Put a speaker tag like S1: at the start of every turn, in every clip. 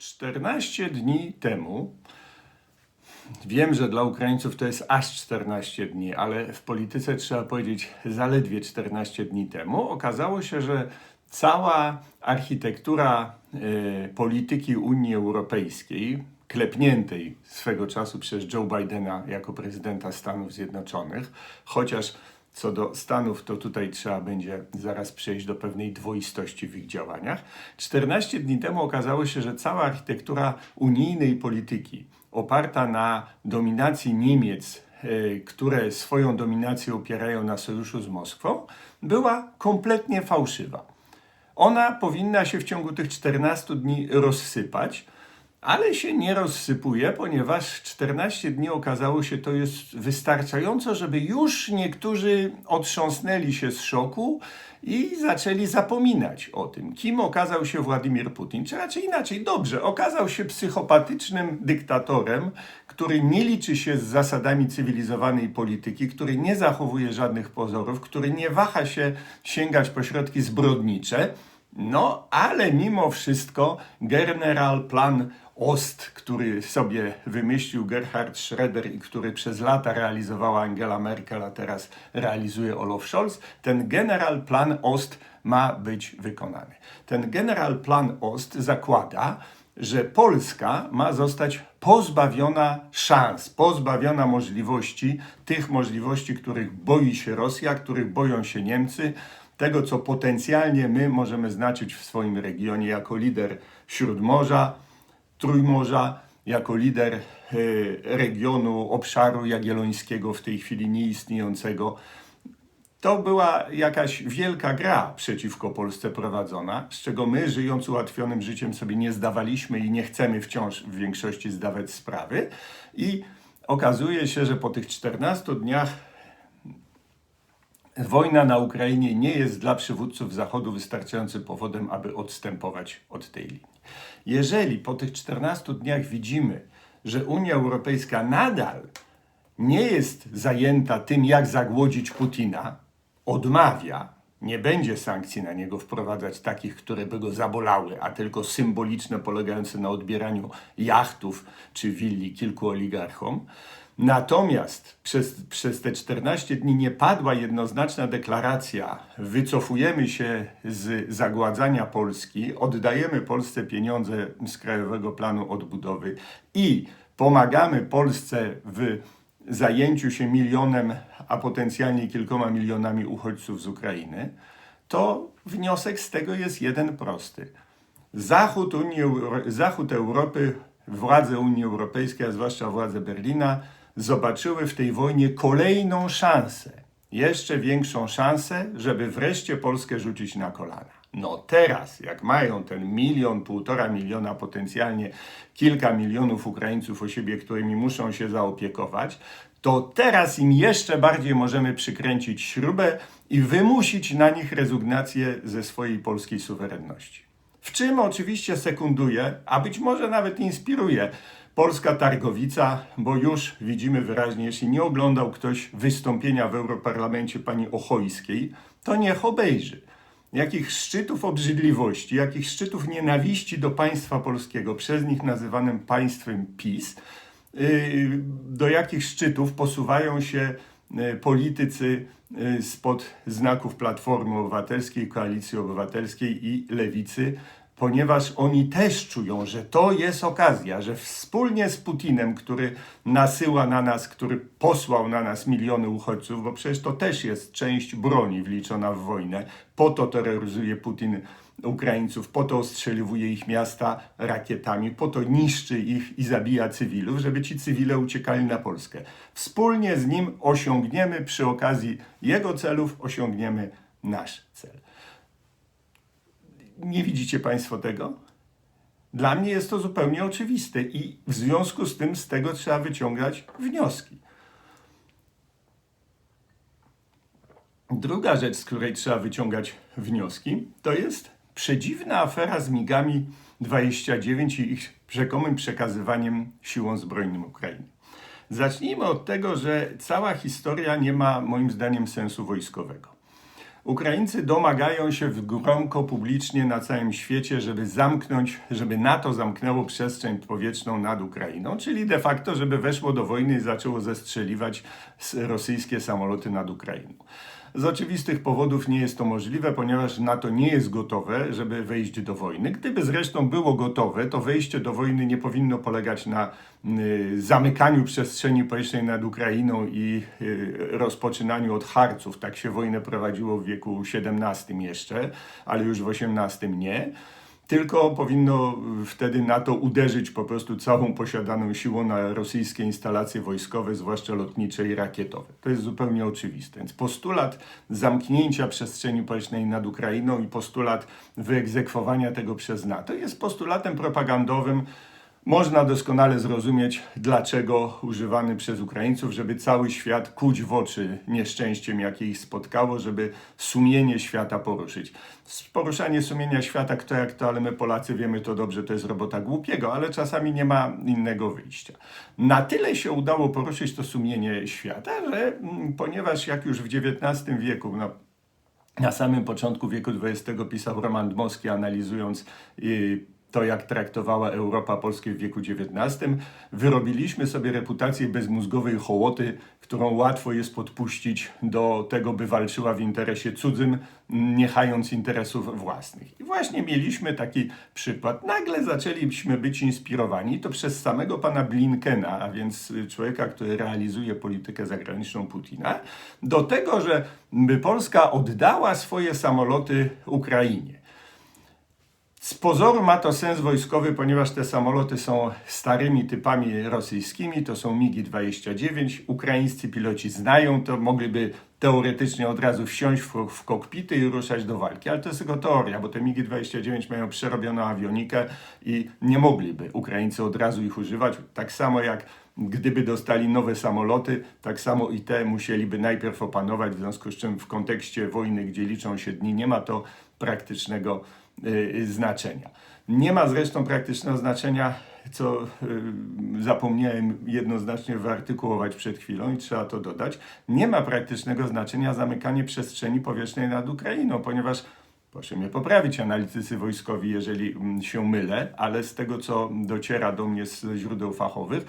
S1: 14 dni temu, wiem, że dla Ukraińców to jest aż 14 dni, ale w polityce trzeba powiedzieć zaledwie 14 dni temu, okazało się, że cała architektura e, polityki Unii Europejskiej, klepniętej swego czasu przez Joe Bidena jako prezydenta Stanów Zjednoczonych, chociaż co do Stanów, to tutaj trzeba będzie zaraz przejść do pewnej dwoistości w ich działaniach. 14 dni temu okazało się, że cała architektura unijnej polityki, oparta na dominacji Niemiec, e, które swoją dominację opierają na sojuszu z Moskwą, była kompletnie fałszywa. Ona powinna się w ciągu tych 14 dni rozsypać, ale się nie rozsypuje, ponieważ 14 dni okazało się to jest wystarczająco, żeby już niektórzy otrząsnęli się z szoku i zaczęli zapominać o tym, kim okazał się Władimir Putin, czy raczej inaczej, dobrze, okazał się psychopatycznym dyktatorem, który nie liczy się z zasadami cywilizowanej polityki, który nie zachowuje żadnych pozorów, który nie waha się sięgać po środki zbrodnicze. No, ale mimo wszystko general plan Ost, który sobie wymyślił Gerhard Schroeder i który przez lata realizowała Angela Merkel, a teraz realizuje Olaf Scholz, ten general plan Ost ma być wykonany. Ten general plan Ost zakłada, że Polska ma zostać pozbawiona szans, pozbawiona możliwości, tych możliwości, których boi się Rosja, których boją się Niemcy, tego, co potencjalnie my możemy znaczyć w swoim regionie jako lider Śródmorza, Trójmorza, jako lider e, regionu, obszaru jagiellońskiego w tej chwili nieistniejącego. To była jakaś wielka gra przeciwko Polsce prowadzona, z czego my, żyjąc ułatwionym życiem, sobie nie zdawaliśmy i nie chcemy wciąż w większości zdawać sprawy. I okazuje się, że po tych 14 dniach Wojna na Ukrainie nie jest dla przywódców Zachodu wystarczającym powodem, aby odstępować od tej linii. Jeżeli po tych 14 dniach widzimy, że Unia Europejska nadal nie jest zajęta tym, jak zagłodzić Putina, odmawia, nie będzie sankcji na niego wprowadzać takich, które by go zabolały, a tylko symboliczne, polegające na odbieraniu jachtów czy willi kilku oligarchom, Natomiast przez, przez te 14 dni nie padła jednoznaczna deklaracja: wycofujemy się z zagładzania Polski, oddajemy Polsce pieniądze z Krajowego Planu Odbudowy i pomagamy Polsce w zajęciu się milionem, a potencjalnie kilkoma milionami uchodźców z Ukrainy, to wniosek z tego jest jeden prosty. Zachód, Unii, Zachód Europy, władze Unii Europejskiej, a zwłaszcza władze Berlina, zobaczyły w tej wojnie kolejną szansę, jeszcze większą szansę, żeby wreszcie Polskę rzucić na kolana. No teraz, jak mają ten milion, półtora miliona, potencjalnie kilka milionów Ukraińców o siebie, którymi muszą się zaopiekować, to teraz im jeszcze bardziej możemy przykręcić śrubę i wymusić na nich rezygnację ze swojej polskiej suwerenności. W czym oczywiście sekunduje, a być może nawet inspiruje Polska Targowica, bo już widzimy wyraźnie, jeśli nie oglądał ktoś wystąpienia w Europarlamencie pani Ochojskiej, to niech obejrzy. Jakich szczytów obrzydliwości, jakich szczytów nienawiści do państwa polskiego, przez nich nazywanym państwem PiS, yy, do jakich szczytów posuwają się yy, politycy yy, spod znaków Platformy Obywatelskiej, Koalicji Obywatelskiej i Lewicy, ponieważ oni też czują, że to jest okazja, że wspólnie z Putinem, który nasyła na nas, który posłał na nas miliony uchodźców, bo przecież to też jest część broni wliczona w wojnę, po to terroryzuje Putin Ukraińców, po to ostrzeliwuje ich miasta rakietami, po to niszczy ich i zabija cywilów, żeby ci cywile uciekali na Polskę. Wspólnie z nim osiągniemy przy okazji jego celów, osiągniemy nasz cel. Nie widzicie Państwo tego? Dla mnie jest to zupełnie oczywiste i w związku z tym z tego trzeba wyciągać wnioski. Druga rzecz, z której trzeba wyciągać wnioski, to jest przedziwna afera z migami 29 i ich rzekomym przekazywaniem siłom zbrojnym Ukrainy. Zacznijmy od tego, że cała historia nie ma moim zdaniem sensu wojskowego. Ukraińcy domagają się w gromko publicznie na całym świecie, żeby zamknąć, żeby NATO zamknęło przestrzeń powietrzną nad Ukrainą, czyli de facto, żeby weszło do wojny i zaczęło zestrzeliwać rosyjskie samoloty nad Ukrainą. Z oczywistych powodów nie jest to możliwe, ponieważ NATO nie jest gotowe, żeby wejść do wojny. Gdyby zresztą było gotowe, to wejście do wojny nie powinno polegać na y, zamykaniu przestrzeni powietrznej nad Ukrainą i y, rozpoczynaniu od harców. Tak się wojnę prowadziło w wieku XVII jeszcze, ale już w XVIII nie. Tylko powinno wtedy NATO uderzyć po prostu całą posiadaną siłą na rosyjskie instalacje wojskowe, zwłaszcza lotnicze i rakietowe. To jest zupełnie oczywiste. Więc postulat zamknięcia przestrzeni powietrznej nad Ukrainą i postulat wyegzekwowania tego przez NATO jest postulatem propagandowym. Można doskonale zrozumieć, dlaczego używany przez Ukraińców, żeby cały świat kuć w oczy nieszczęściem, jakie ich spotkało, żeby sumienie świata poruszyć. Poruszanie sumienia świata, kto jak to, ale my Polacy wiemy to dobrze, to jest robota głupiego, ale czasami nie ma innego wyjścia. Na tyle się udało poruszyć to sumienie świata, że mm, ponieważ jak już w XIX wieku, no, na samym początku wieku XX pisał Roman Dmowski, analizując y, to, jak traktowała Europa Polskę w wieku XIX, wyrobiliśmy sobie reputację bezmózgowej hołoty, którą łatwo jest podpuścić do tego, by walczyła w interesie cudzym, nie chając interesów własnych. I właśnie mieliśmy taki przykład. Nagle zaczęliśmy być inspirowani, to przez samego pana Blinkena, a więc człowieka, który realizuje politykę zagraniczną Putina, do tego, że Polska oddała swoje samoloty Ukrainie. Z pozoru ma to sens wojskowy, ponieważ te samoloty są starymi typami rosyjskimi, to są MiGi-29. Ukraińscy piloci znają to, mogliby teoretycznie od razu wsiąść w, w kokpity i ruszać do walki, ale to jest tylko teoria, bo te MiGi-29 mają przerobioną awionikę i nie mogliby Ukraińcy od razu ich używać. Tak samo jak gdyby dostali nowe samoloty, tak samo i te musieliby najpierw opanować, w związku z czym w kontekście wojny, gdzie liczą się dni, nie ma to praktycznego znaczenia. Nie ma zresztą praktycznego znaczenia, co y, zapomniałem jednoznacznie wyartykułować przed chwilą i trzeba to dodać. Nie ma praktycznego znaczenia zamykanie przestrzeni powietrznej nad Ukrainą, ponieważ Proszę mnie poprawić, analitycy wojskowi, jeżeli mm, się mylę, ale z tego, co dociera do mnie z źródeł fachowych,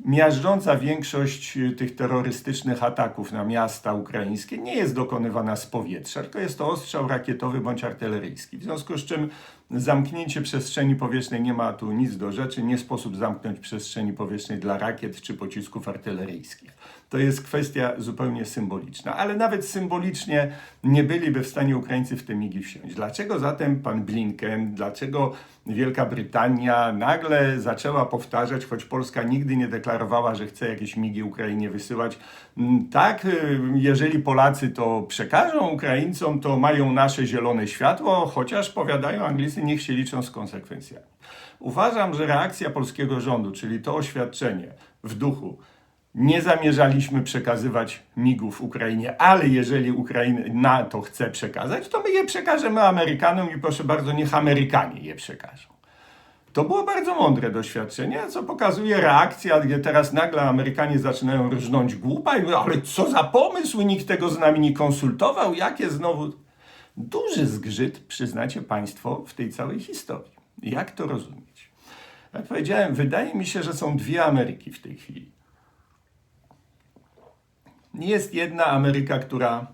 S1: miażdżąca większość y, tych terrorystycznych ataków na miasta ukraińskie nie jest dokonywana z powietrza, tylko jest to ostrzał rakietowy bądź artyleryjski. W związku z czym zamknięcie przestrzeni powietrznej nie ma tu nic do rzeczy. Nie sposób zamknąć przestrzeni powietrznej dla rakiet czy pocisków artyleryjskich. To jest kwestia zupełnie symboliczna, ale nawet symbolicznie nie byliby w stanie Ukraińcy w te migi wsiąść. Dlaczego zatem pan Blinken, dlaczego Wielka Brytania nagle zaczęła powtarzać, choć Polska nigdy nie deklarowała, że chce jakieś migi Ukrainie wysyłać, mm, tak, y, jeżeli Polacy to przekażą Ukraińcom, to mają nasze zielone światło, chociaż powiadają Anglicy, niech się liczą z konsekwencjami. Uważam, że reakcja polskiego rządu, czyli to oświadczenie w duchu, nie zamierzaliśmy przekazywać migów Ukrainie, ale jeżeli Ukraina NATO chce przekazać, to my je przekażemy Amerykanom i proszę bardzo, niech Amerykanie je przekażą. To było bardzo mądre doświadczenie, co pokazuje reakcja, gdzie teraz nagle Amerykanie zaczynają rżnąć głupa i mówią, ale co za pomysł, nikt tego z nami nie konsultował, jakie znowu... Duży zgrzyt, przyznacie Państwo, w tej całej historii. Jak to rozumieć? Jak powiedziałem, wydaje mi się, że są dwie Ameryki w tej chwili. Jest jedna Ameryka, która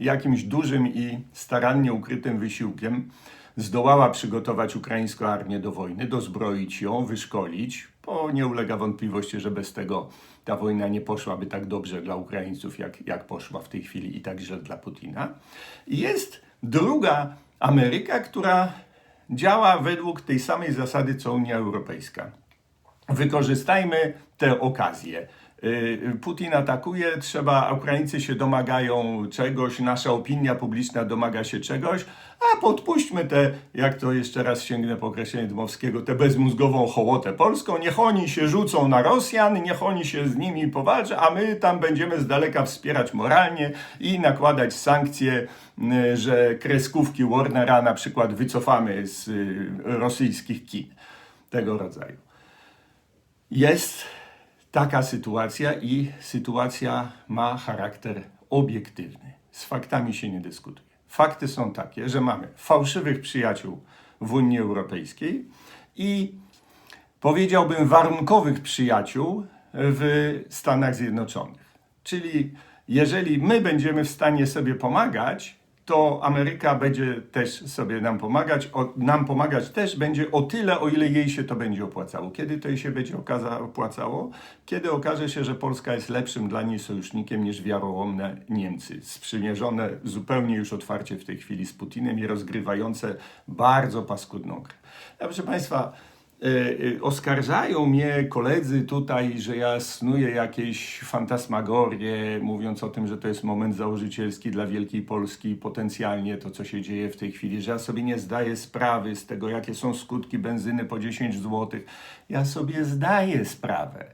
S1: jakimś dużym i starannie ukrytym wysiłkiem zdołała przygotować ukraińską armię do wojny, dozbroić ją, wyszkolić, bo nie ulega wątpliwości, że bez tego ta wojna nie poszłaby tak dobrze dla Ukraińców, jak, jak poszła w tej chwili i tak źle dla Putina. Jest druga Ameryka, która działa według tej samej zasady, co Unia Europejska. Wykorzystajmy tę okazję. Y, Putin atakuje, trzeba, Ukraińcy się domagają czegoś, nasza opinia publiczna domaga się czegoś, a podpuśćmy te, jak to jeszcze raz sięgnę po określenie Dmowskiego, tę bezmózgową hołotę polską, niech oni się rzucą na Rosjan, niech oni się z nimi powalczą, a my tam będziemy z daleka wspierać moralnie i nakładać sankcje, y, że kreskówki Warnera na przykład wycofamy z y, rosyjskich kin. Tego rodzaju. Jest taka sytuacja i sytuacja ma charakter obiektywny. z faktami się nie dyskutuje. Fakty są takie, że mamy fałszywych przyjaciół w Unii Europejskiej i powiedziałbym warunkowych przyjaciół w Stanach Zjednoczonych. Czyli jeżeli my będziemy w stanie sobie pomagać, to Ameryka będzie też sobie nam pomagać. O, nam pomagać też będzie o tyle, o ile jej się to będzie opłacało. Kiedy to jej się będzie okaza- opłacało? Kiedy okaże się, że Polska jest lepszym dla niej sojusznikiem niż wiarołomne Niemcy, sprzymierzone zupełnie już otwarcie w tej chwili z Putinem i rozgrywające bardzo paskudną grę. Ja, proszę Państwa, oskarżają mnie koledzy tutaj, że ja snuję jakieś fantasmagorie, mówiąc o tym, że to jest moment założycielski dla Wielkiej Polski, potencjalnie to, co się dzieje w tej chwili, że ja sobie nie zdaję sprawy z tego, jakie są skutki benzyny po 10 zł. Ja sobie zdaję sprawę.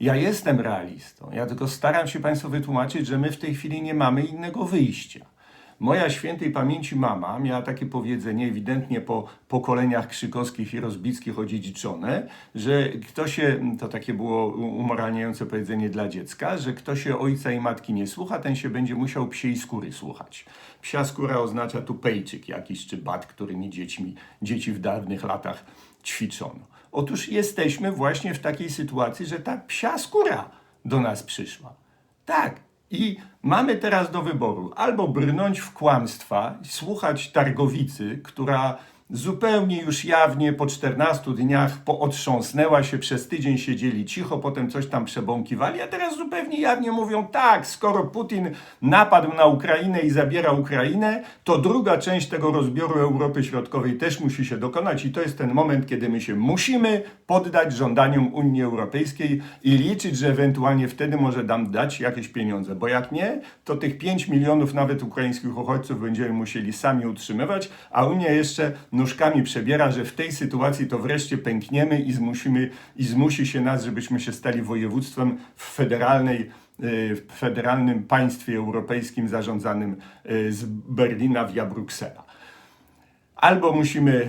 S1: Ja jestem realistą. Ja tylko staram się Państwu wytłumaczyć, że my w tej chwili nie mamy innego wyjścia. Moja świętej pamięci mama miała takie powiedzenie, ewidentnie po pokoleniach krzykowskich i rozbickich odziedziczone, że kto się, to takie było umoralniające powiedzenie dla dziecka, że kto się ojca i matki nie słucha, ten się będzie musiał psiej skóry słuchać. Psia skóra oznacza tu pejczyk jakiś, czy bat, którymi dziećmi, dzieci w dawnych latach ćwiczono. Otóż jesteśmy właśnie w takiej sytuacji, że ta psia skóra do nas przyszła. Tak. I mamy teraz do wyboru albo brnąć w kłamstwa, słuchać targowicy, która zupełnie już jawnie po 14 dniach pootrząsnęła się, przez tydzień siedzieli cicho, potem coś tam przebąkiwali, a teraz zupełnie jawnie mówią tak, skoro Putin napadł na Ukrainę i zabiera Ukrainę, to druga część tego rozbioru Europy Środkowej też musi się dokonać i to jest ten moment, kiedy my się musimy poddać żądaniom Unii Europejskiej i liczyć, że ewentualnie wtedy może nam dać jakieś pieniądze, bo jak nie, to tych 5 milionów nawet ukraińskich uchodźców będziemy musieli sami utrzymywać, a Unia jeszcze nóżkami przebiera, że w tej sytuacji to wreszcie pękniemy i, zmusimy, i zmusi się nas, żebyśmy się stali województwem w federalnej y, w federalnym państwie europejskim zarządzanym y, z Berlina via Bruksela. Albo musimy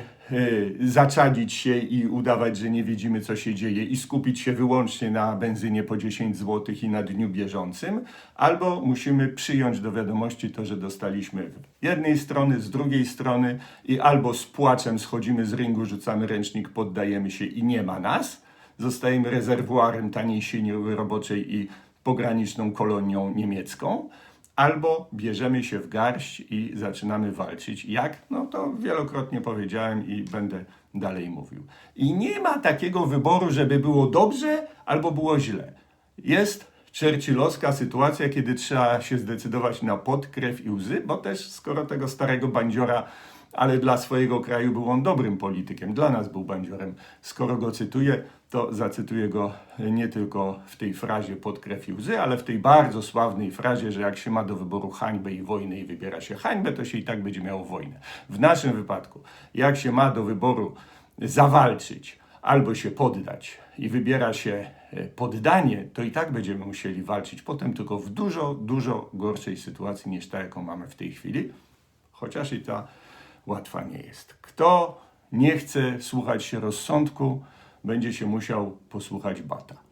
S1: zaczadzić się i udawać, że nie widzimy, co się dzieje i skupić się wyłącznie na benzynie po 10 zł i na dniu bieżącym, albo musimy przyjąć do wiadomości to, że dostaliśmy z jednej strony, z drugiej strony i albo z płaczem schodzimy z ringu, rzucamy ręcznik, poddajemy się i nie ma nas, zostajemy rezerwuarem taniej siły roboczej i pograniczną kolonią niemiecką, albo bierzemy się w garść i zaczynamy walczyć. Jak? No to wielokrotnie powiedziałem i będę dalej mówił. I nie ma takiego wyboru, żeby było dobrze albo było źle. Jest churchillowska sytuacja, kiedy trzeba się zdecydować na pot, krew i łzy, bo też skoro tego starego bandziora ale dla swojego kraju był on dobrym politykiem. Dla nas był bandziorem. Skoro go cytuję, to zacytuję go nie tylko w tej frazie pod krew i łzy, ale w tej bardzo sławnej frazie, że jak się ma do wyboru hańbę i wojnę i wybiera się hańbę, to się i tak będzie miało wojnę. W naszym wypadku, jak się ma do wyboru zawalczyć albo się poddać i wybiera się e, poddanie, to i tak będziemy musieli walczyć potem tylko w dużo, dużo gorszej sytuacji niż ta, jaką mamy w tej chwili, chociaż i ta łatwa nie jest. Kto nie chce słuchać się rozsądku, będzie się musiał posłuchać bata.